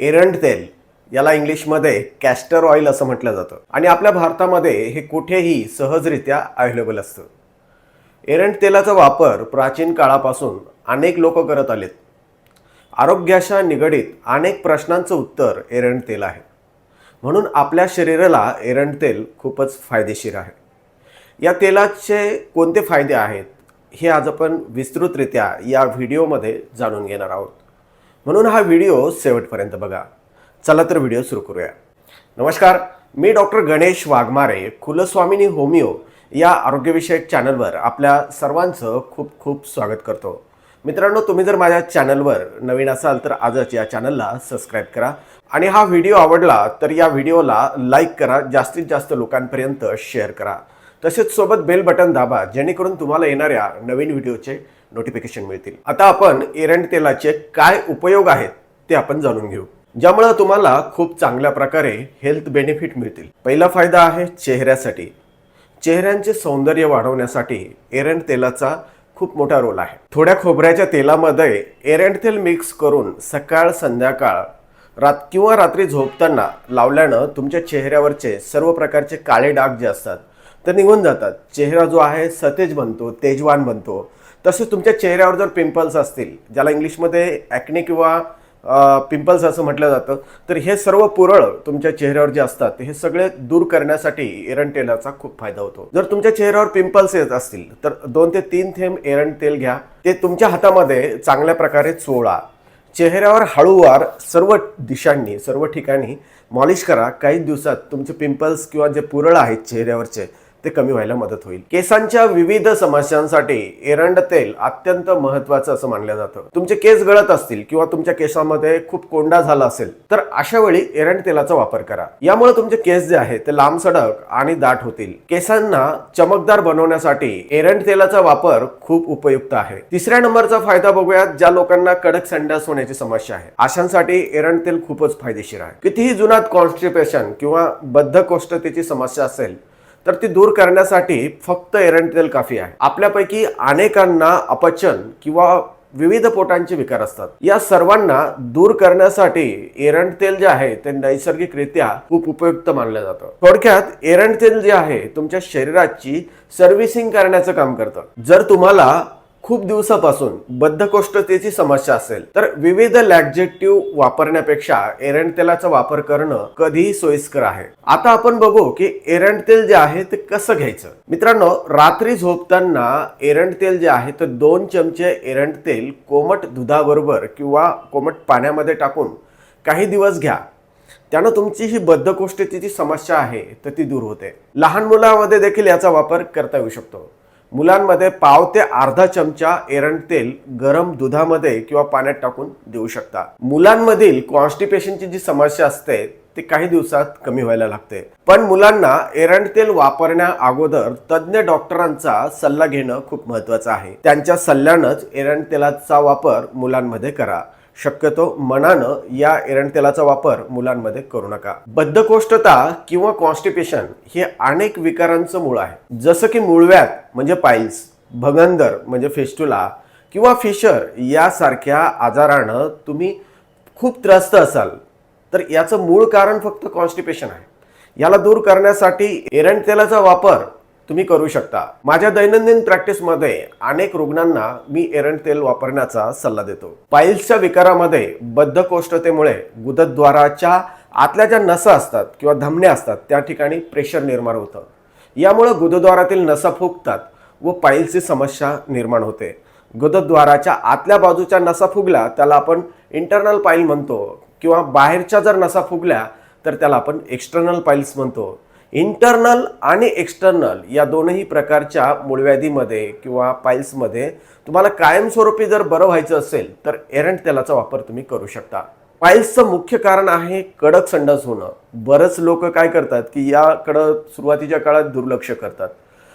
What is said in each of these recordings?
एरंड तेल याला इंग्लिशमध्ये कॅस्टर ऑइल असं म्हटलं जातं. आणि आपल्या भारतामध्ये हे कुठेही सहजरित्या अवेलेबल असतं. एरंड तेलाचा वापर प्राचीन काळापासून अनेक लोक करत आलेत. आरोग्याशा निगडीत अनेक प्रश्नांचं उत्तर एरंड तेल आहे. म्हणून आपल्या शरीराला एरंड तेल खूपच फायदेशीर आहे. या तेलाचे कोणते फायदे आहेत हे आज आपण विस्तृतरित्या या व्हिडिओमध्ये जाणून घेणार आहोत. म्हणून हा व्हिडिओ शेवटपर्यंत बघा. चला तर व्हिडिओ सुरू करूया. नमस्कार मी डॉक्टर गणेश वाघमारे कुलस्वामिनी होमिओ या आरोग्यविषयक चॅनलवर आपल्या सर्वांचं खूप खूप स्वागत करतो. मित्रांनो तुम्ही जर माझ्या चॅनलवर नवीन असाल तर आजच या चॅनलला सबस्क्राईब करा. आणि हा व्हिडिओ आवडला तर या व्हिडिओला लाईक करा जास्तीत जास्त लोकांपर्यंत शेअर करा. तसेच सोबत बेल बटन दाबा जेणेकरून तुम्हाला येणाऱ्या नवीन व्हिडिओचे नोटिफिकेशन मिळतील. आता आपण एरंड तेलाचे काय उपयोग आहेत ते आपण जाणून घेऊ. ज्यामुळं तुम्हाला खूप चांगल्या प्रकारे हेल्थ बेनिफिट मिळतील. पहिला फायदा आहे चेहऱ्यासाठी. चेहऱ्यांचे सौंदर्य वाढवण्यासाठी एरंड तेलाचा खूप मोठा रोल आहे. थोड्या खोबऱ्याच्या तेलामध्ये एरंड तेल मिक्स करून सकाळ संध्याकाळ रात किंवा रात्री झोपताना लावल्यानं तुमच्या चेहऱ्यावरचे सर्व प्रकारचे काळे डाग जे असतात ते निघून जातात. चेहरा जो आहे सतेज बनतो तेजवान बनतो. तसेच तुमच्या चेहऱ्यावर जर पिंपल्स असतील ज्याला इंग्लिशमध्ये ॲक्ने किंवा पिंपल्स असं म्हटलं जातं तर हे सर्व पुरळ तुमच्या चेहऱ्यावर जे असतात हे सगळे दूर करण्यासाठी एरण तेलाचा खूप फायदा होतो. जर तुमच्या चेहऱ्यावर पिंपल्स येत असतील तर दोन ते तीन थेंब एरण तेल घ्या. ते तुमच्या हातामध्ये चांगल्या प्रकारे चोळा. चेहऱ्यावर हळूवार सर्व दिशांनी सर्व ठिकाणी मॉलिश करा. काही दिवसात तुमचे पिंपल्स किंवा जे पुरळ आहेत चेहऱ्यावरचे ते कमी व्हायला मदत होईल. केसांच्या विविध समस्यांसाठी एरंड तेल अत्यंत महत्वाचं असं मानलं जातं. तुमचे केस गळत असतील किंवा तुमच्या केसामध्ये खूप कोंडा झाला असेल तर अशा वेळी एरंड तेलाचा वापर करा. यामुळे तुमचे केस जे आहे ते लांब सडक आणि दाट होतील. केसांना चमकदार बनवण्यासाठी एरंड तेलाचा वापर खूप उपयुक्त आहे. तिसऱ्या नंबरचा फायदा बघूयात ज्या लोकांना कडक संडास होण्याची समस्या आहे. अशांसाठी एरंड तेल खूपच फायदेशीर आहे. कितीही जुनात कॉन्स्टिपेशन किंवा बद्धकोष्ठतेची समस्या असेल तर ती दूर करण्यासाठी फक्त एरंड तेल काफी आहे. आपल्यापैकी अनेकांना अपचन किंवा विविध पोटांचे विकार असतात. या सर्वांना दूर करण्यासाठी एरंड तेल जे आहे ते नैसर्गिकरित्या खूप उपयुक्त मानलं जातं. थोडक्यात एरंड तेल जे आहे तुमच्या शरीराची सर्व्हिसिंग करण्याचं काम करतं. जर तुम्हाला खूप दिवसापासून बद्धकोष्ठतेची समस्या असेल तर विविध लॅक्झेटिव्ह वापरण्यापेक्षा एरंड तेलाचा वापर करणं कधीही सोयीस्कर आहे. आता आपण बघू की एरंड तेल जे आहे ते कसं घ्यायचं? मित्रांनो रात्री झोपताना एरंड तेल जे आहे ते दोन चमचे एरंड तेल कोमट दुधाबरोबर किंवा कोमट पाण्यामध्ये टाकून काही दिवस घ्या. त्यानं तुमची ही बद्धकोष्ठतेची समस्या आहे तर ती दूर होते. लहान मुलामध्ये देखील याचा वापर करता येऊ शकतो. मुलांमध्ये पाव ते अर्धा चमचा एरंड तेल गरम दुधामध्ये किंवा पाण्यात टाकून देऊ शकता. मुलांमधील कॉन्स्टिपेशनची जी समस्या असते ती काही दिवसात कमी व्हायला लागते. पण मुलांना एरंड तेल वापरण्या अगोदर तज्ज्ञ डॉक्टरांचा सल्ला घेणं खूप महत्वाचं आहे. त्यांच्या सल्ल्यानंच एरंड तेलाचा वापर मुलांमध्ये करा. शक्यतो मनानं या एरंडतेलाचा वापर मुलांमध्ये करू नका. बद्धकोष्ठता किंवा कॉन्स्टिपेशन हे अनेक विकारांचं मूळ आहे. जसं की मुळव्यात म्हणजे पाईल्स भगंदर म्हणजे फेस्टुला किंवा फिशर यासारख्या आजारानं तुम्ही खूप त्रस्त असाल तर याचं मूळ कारण फक्त कॉन्स्टिपेशन आहे. याला दूर करण्यासाठी एरंड तेलाचा वापर तुम्ही करू शकता. माझ्या दैनंदिन प्रॅक्टिसमध्ये अनेक रुग्णांना मी एरंड तेल वापरण्याचा सल्ला देतो. पाईल्सच्या विकारामध्ये बद्धकोष्ठतेमुळे गुदद्वाराच्या आतल्या ज्या नसा असतात किंवा धमन्या असतात त्या ठिकाणी प्रेशर निर्माण होतं. यामुळे गुदद्वारातील नसा फुगतात व पाईल्सची समस्या निर्माण होते. गुदद्वाराच्या आतल्या बाजूच्या नसा फुगल्या त्याला आपण इंटरनल पाईल म्हणतो किंवा बाहेरच्या जर नसा फुगल्या तर त्याला आपण एक्स्टर्नल पाईल्स म्हणतो. इंटरनल आणि एक्सटर्नल या दोनही प्रकारच्या मूळव्याधीमध्ये किंवा पाईल्समध्ये तुम्हाला कायमस्वरूपी जर बरं व्हायचं असेल तर एरंट तेलाचा वापर तुम्ही करू शकता. पाईल्सचं मुख्य कारण आहे कडक संडास होणं. बरंच लोक काय करतात की याकडं सुरुवातीच्या काळात दुर्लक्ष करतात.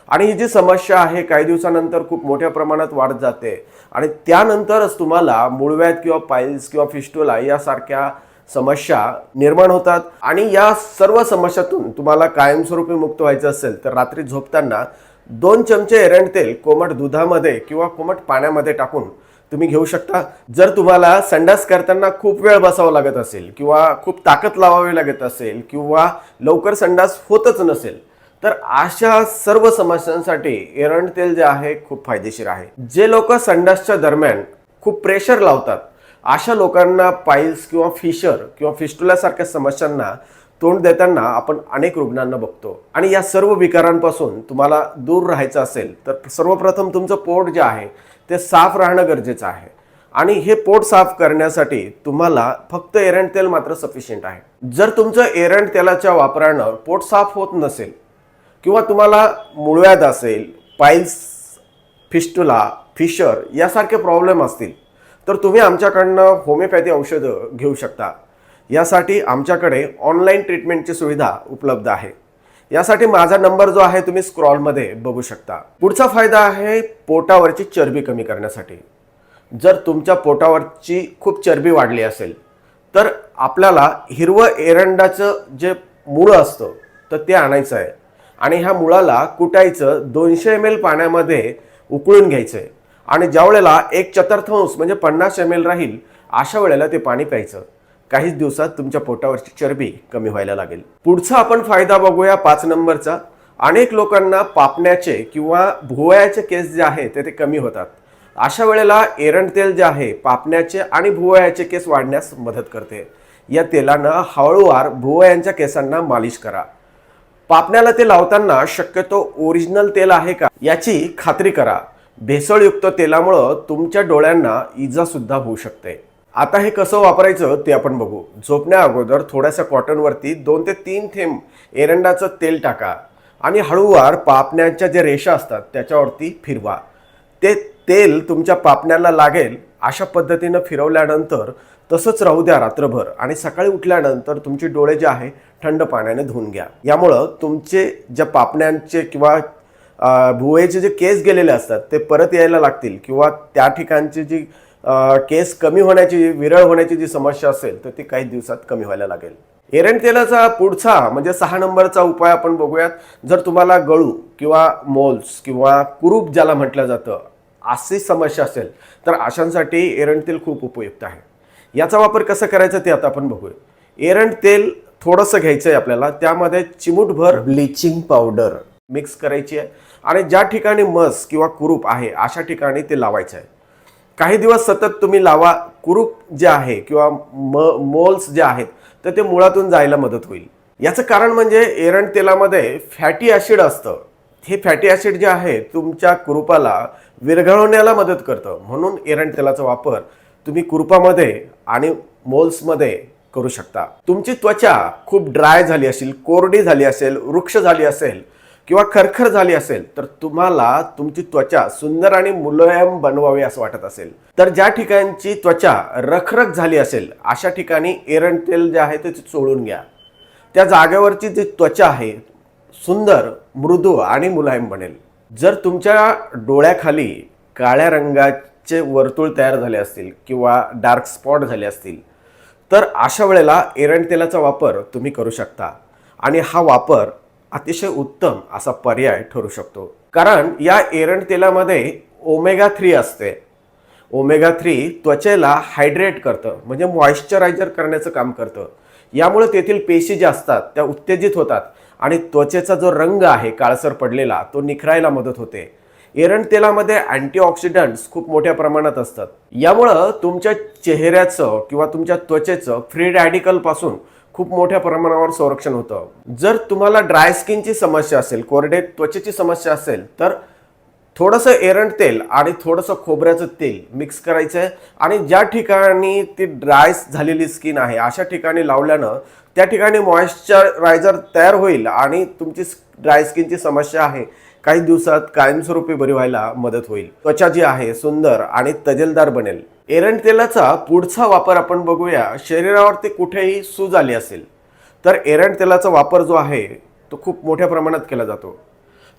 आणि ही जी समस्या आहे काही दिवसानंतर खूप मोठ्या प्रमाणात वाढत जाते. आणि त्यानंतरच तुम्हाला मूळव्याध किंवा पाईल्स किंवा फिस्टोला यासारख्या समस्या निर्माण होतात आणि या सर्व समस्यातून तुम्हाला कायमस्वरूपी मुक्त व्हायचं असेल तर रात्री झोपताना दोन चमचे एरंड तेल कोमट दुधामध्ये किंवा कोमट पाण्यामध्ये टाकून तुम्ही घेऊ शकता. जर तुम्हाला संडास करताना खूप वेळ बसावं लागत असेल किंवा खूप ताकद लावावी लागत असेल किंवा लवकर संडास होतच नसेल तर अशा सर्व समस्यांसाठी एरंड तेल जे आहे खूप फायदेशीर आहे. जे लोक संडासच्या दरम्यान खूप प्रेशर लावतात अशा लोकांना पाईल्स किंवा फिशर किंवा फिस्टुलासारख्या समस्यांना तोंड देताना आपण अनेक रुग्णांना बघतो. आणि या सर्व विकारांपासून तुम्हाला दूर राहायचं असेल तर सर्वप्रथम तुमचं पोट जे आहे ते साफ राहणं गरजेचं आहे. आणि हे पोट साफ करण्यासाठी तुम्हाला फक्त एरंड तेल मात्र सफिशियंट आहे. जर तुमचं एरंड तेलाच्या वापरानं पोट साफ होत नसेल किंवा तुम्हाला मुळव्याध असेल पाईल्स फिस्टुला फिशर यासारखे प्रॉब्लेम असतील तर तुम्ही आमच्याकडनं होमिओपॅथी औषधं घेऊ शकता. यासाठी आमच्याकडे ऑनलाईन ट्रीटमेंटची सुविधा उपलब्ध आहे. यासाठी माझा नंबर जो आहे तुम्ही स्क्रॉलमध्ये बघू शकता. पुढचा फायदा आहे पोटावरची चरबी कमी करण्यासाठी. जर तुमच्या पोटावरची खूप चरबी वाढली असेल तर आपल्याला हिरवं एरंडाचं जे मुळं असतं तर ते आणायचं आहे. आणि ह्या मुळाला कुटायचं दोनशे एम एल पाण्यामध्ये उकळून घ्यायचं आहे आणि ज्या वेळेला एक चतुर्थांश म्हणजे पन्नास एम एल राहील अशा वेळेला ते पाणी प्यायचं. काहीच दिवसात तुमच्या पोटावरची चरबी कमी व्हायला लागेल. पुढचा आपण फायदा बघूया पाच नंबरचा. अनेक लोकांना पापण्याचे किंवा भुवयाचे केस जे आहे ते ते कमी होतात. अशा वेळेला एरंड तेल जे आहे पापण्याचे आणि भुवयाचे केस वाढण्यास मदत करते. या तेलानं हळूवार भुवयांच्या केसांना मालिश करा. पापण्याला ते लावताना शक्यतो ओरिजिनल तेल आहे का याची खात्री करा. भेसळयुक्त तेलामुळं तुमच्या डोळ्यांना इजासुद्धा होऊ शकते. आता हे कसं वापरायचं ते आपण बघू. झोपण्या अगोदर थोड्याशा कॉटनवरती दोन ते तीन थेंब एरंडाचं तेल टाका आणि हळूवार पापण्याच्या जे रेषा असतात त्याच्यावरती फिरवा. ते तेल तुमच्या पापण्याला लागेल अशा पद्धतीनं फिरवल्यानंतर तसंच राहू द्या रात्रभर आणि सकाळी उठल्यानंतर तुमचे डोळे जे आहे थंड पाण्याने धुवून घ्या. यामुळं तुमचे ज्या पापण्यांचे किंवा भुवेचे जे केस गेलेले असतात ते परत यायला लागतील किंवा त्या ठिकाणची जी केस कमी होण्याची विरळ होण्याची जी समस्या असेल तर ती काही दिवसात कमी व्हायला लागेल. एरंड तेलाचा पुढचा म्हणजे सहा नंबरचा उपाय आपण बघूयात. जर तुम्हाला गळू किंवा मोल्स किंवा कुरूप ज्याला म्हटलं जातं अशी समस्या असेल तर अशांसाठी एरंड तेल खूप उपयुक्त आहे. याचा वापर कसं करायचा ते आता आपण बघूया एरंड तेल थोडंसं घ्यायचं आहे आपल्याला त्यामध्ये चिमूटभर ब्लिचिंग पावडर. मिक्स करायची आहे. आणि ज्या ठिकाणी मस किंवा कुरूप आहे अशा ठिकाणी ते लावायचं आहे. काही दिवस सतत तुम्ही लावा कुरूप जे आहे किंवा म मोल्स जे आहेत तर ते मुळातून जायला मदत होईल. याचं कारण म्हणजे एरंड तेलामध्ये फॅटी ॲसिड असतं. हे फॅटी ॲसिड जे आहे तुमच्या कुरुपाला विरघळवण्याला मदत करतं. म्हणून एरंड तेलाचा वापर तुम्ही कुरुपामध्ये आणि मोल्समध्ये करू शकता. तुमची त्वचा खूप ड्राय झाली असेल कोरडी झाली असेल वृक्ष झाली असेल किंवा खरखर झाली असेल तर तुम्हाला तुमची त्वचा सुंदर आणि मुलायम बनवावी असं वाटत असेल. तर ज्या ठिकाणची त्वचा रखरख झाली असेल अशा ठिकाणी एरंड तेल जे आहे ते चोळून घ्या. त्या जागेवरची जी त्वचा आहे सुंदर मृदू आणि मुलायम बनेल. जर तुमच्या डोळ्याखाली काळ्या रंगाचे वर्तुळ तयार झाले असतील किंवा डार्क स्पॉट झाले असतील तर अशा वेळेला एरंड तेलाचा वापर तुम्ही करू शकता. आणि हा वापर अतिशय उत्तम असा पर्याय ठरू शकतो. कारण या एरंड तेलामध्ये ओमेगा थ्री असते. ओमेगा थ्री त्वचेला हायड्रेट करतं म्हणजे मॉइश्चरायझर करण्याचं काम करतं. यामुळे तेथील पेशी ज्या असतात त्या उत्तेजित होतात आणि त्वचेचा जो रंग आहे काळसर पडलेला तो निखरायला मदत होते. एरंड तेलामध्ये अँटीऑक्सिडंट्स खूप मोठ्या प्रमाणात असतात. यामुळं तुमच्या चेहऱ्याचं किंवा तुमच्या त्वचेचं फ्री रॅडिकलपासून खूप मोठ्या प्रमाणावर संरक्षण होतं. जर तुम्हाला ड्राय स्किनची समस्या असेल कोरडे त्वचेची समस्या असेल तर थोडंसं एरंड तेल आणि थोडंसं खोबऱ्याचं तेल मिक्स करायचं आहे आणि ज्या ठिकाणी ती ड्राय झालेली स्किन आहे अशा ठिकाणी लावल्यानं त्या ठिकाणी मॉइश्चरायझर तयार होईल आणि तुमची ड्राय स्किनची समस्या आहे. काही दिवसात कायमस्वरूपी बरी व्हायला मदत होईल. त्वचा जी आहे सुंदर आणि तजेलदार बनेल. एरंड तेलाचा पुढचा वापर आपण बघूया. शरीरावरती कुठेही सूज आली असेल तर एरंड तेलाचा वापर जो आहे तो खूप मोठ्या प्रमाणात केला जातो.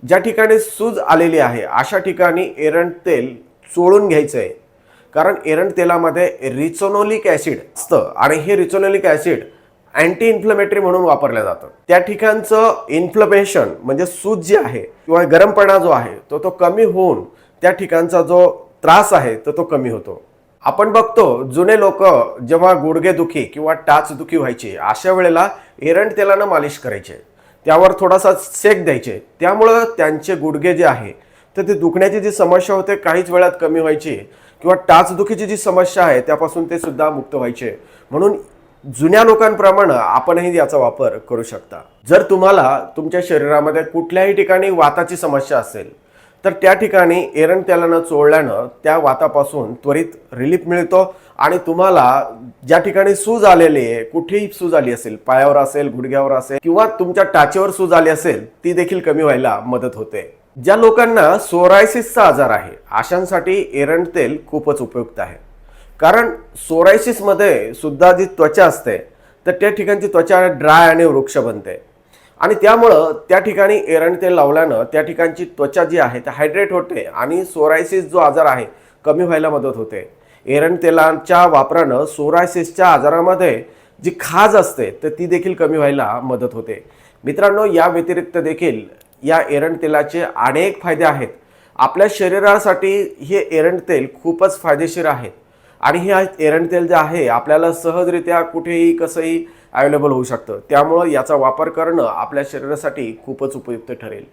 ज्या ठिकाणी सूज आलेली आहे अशा ठिकाणी एरंड तेल चोळून घ्यायचं आहे कारण एरंड तेलामध्ये रिचोनोलिक ॲसिड असतं आणि हे रिचोनोलिक ॲसिड अँटी इन्फ्लमेटरी म्हणून वापरलं जातं. त्या ठिकाणचं इन्फ्लमेशन म्हणजे सूज जे आहे किंवा गरमपणा जो आहे तो तो कमी होऊन त्या ठिकाणचा जो त्रास आहे तर तो कमी होतो. आपण बघतो जुने लोक जेव्हा गुडघेदुखी किंवा टाचदुखी व्हायची अशा वेळेला एरंड तेलानं मालिश करायचे. त्यावर थोडासा सेक द्यायचे. त्यामुळं त्यांचे गुडघे जे आहे तर ते दुखण्याची जी समस्या होते काहीच वेळात कमी व्हायची किंवा टाचदुखीची जी समस्या आहे त्यापासून ते सुद्धा मुक्त व्हायचे. म्हणून जुन्या लोकांप्रमाणे आपणही याचा वापर करू शकता. जर तुम्हाला तुमच्या शरीरामध्ये कुठल्याही ठिकाणी वाताची समस्या असेल तर त्या ठिकाणी एरण तेलानं चोळल्यानं त्या वातापासून त्वरित रिलीफ मिळतो आणि तुम्हाला ज्या ठिकाणी सूज आलेली आहे कुठेही सूज आली असेल पायावर असेल गुडघ्यावर असेल किंवा तुमच्या टाचेवर सूज आली असेल ती देखील कमी व्हायला मदत होते. ज्या लोकांना सोरायसिसचा आजार आहे अशांसाठी एरण तेल खूपच उपयुक्त आहे. कारण सोरायसिसमध्ये सुद्धा जी त्वचा असते तर त्या ठिकाणची त्वचा ड्राय आणि वृक्ष बनते. आणि त्यामुळं त्या ठिकाणी एरण तेल लावल्यानं त्या ठिकाणची त्वचा जी आहे ती हायड्रेट होते आणि सोरायसिस जो आजार आहे कमी व्हायला मदत होते. एरण तेलांच्या वापरानं सोरायसिसच्या आजारामध्ये जी खाज असते तर ती देखील कमी व्हायला मदत होते. मित्रांनो या व्यतिरिक्त देखील या एरण तेलाचे अनेक फायदे आहेत. आपल्या शरीरासाठी हे एरण तेल खूपच फायदेशीर आहे आणि हे एरण तेल जे आहे आपल्याला सहजरित्या कुठेही कसंही अवेलेबल होऊ शकतं. त्यामुळं याचा वापर करणं आपल्या शरीरासाठी खूपच उपयुक्त ठरेल.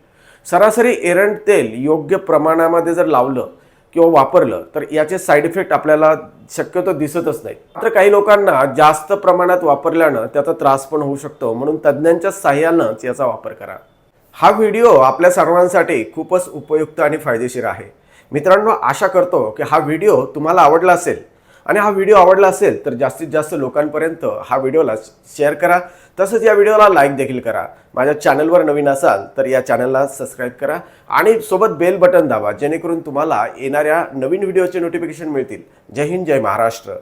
सरासरी एरण तेल योग्य प्रमाणामध्ये जर लावलं किंवा वापरलं तर याचे साईड इफेक्ट आपल्याला शक्यतो दिसतच नाही मात्र काही लोकांना जास्त प्रमाणात वापरल्यानं त्याचा त्रास पण होऊ शकतो. म्हणून तज्ज्ञांच्या साह्यानंच याचा वापर करा. हा व्हिडिओ आपल्या सर्वांसाठी खूपच उपयुक्त आणि फायदेशीर आहे. मित्रांनो आशा करतो की हा व्हिडिओ तुम्हाला आवडला असेल. आणि हा व्हिडिओ आवडला असेल तर जास्तीत जास्त लोकांपर्यंत हा व्हिडिओला शेअर करा. तसंच या व्हिडिओला लाईक देखील करा. माझ्या चॅनलवर नवीन असाल तर या चॅनलला सबस्क्राईब करा. आणि सोबत बेल बटन दाबा जेणेकरून तुम्हाला येणाऱ्या नवीन व्हिडिओचे नोटिफिकेशन मिळतील. जय हिंद जय महाराष्ट्र.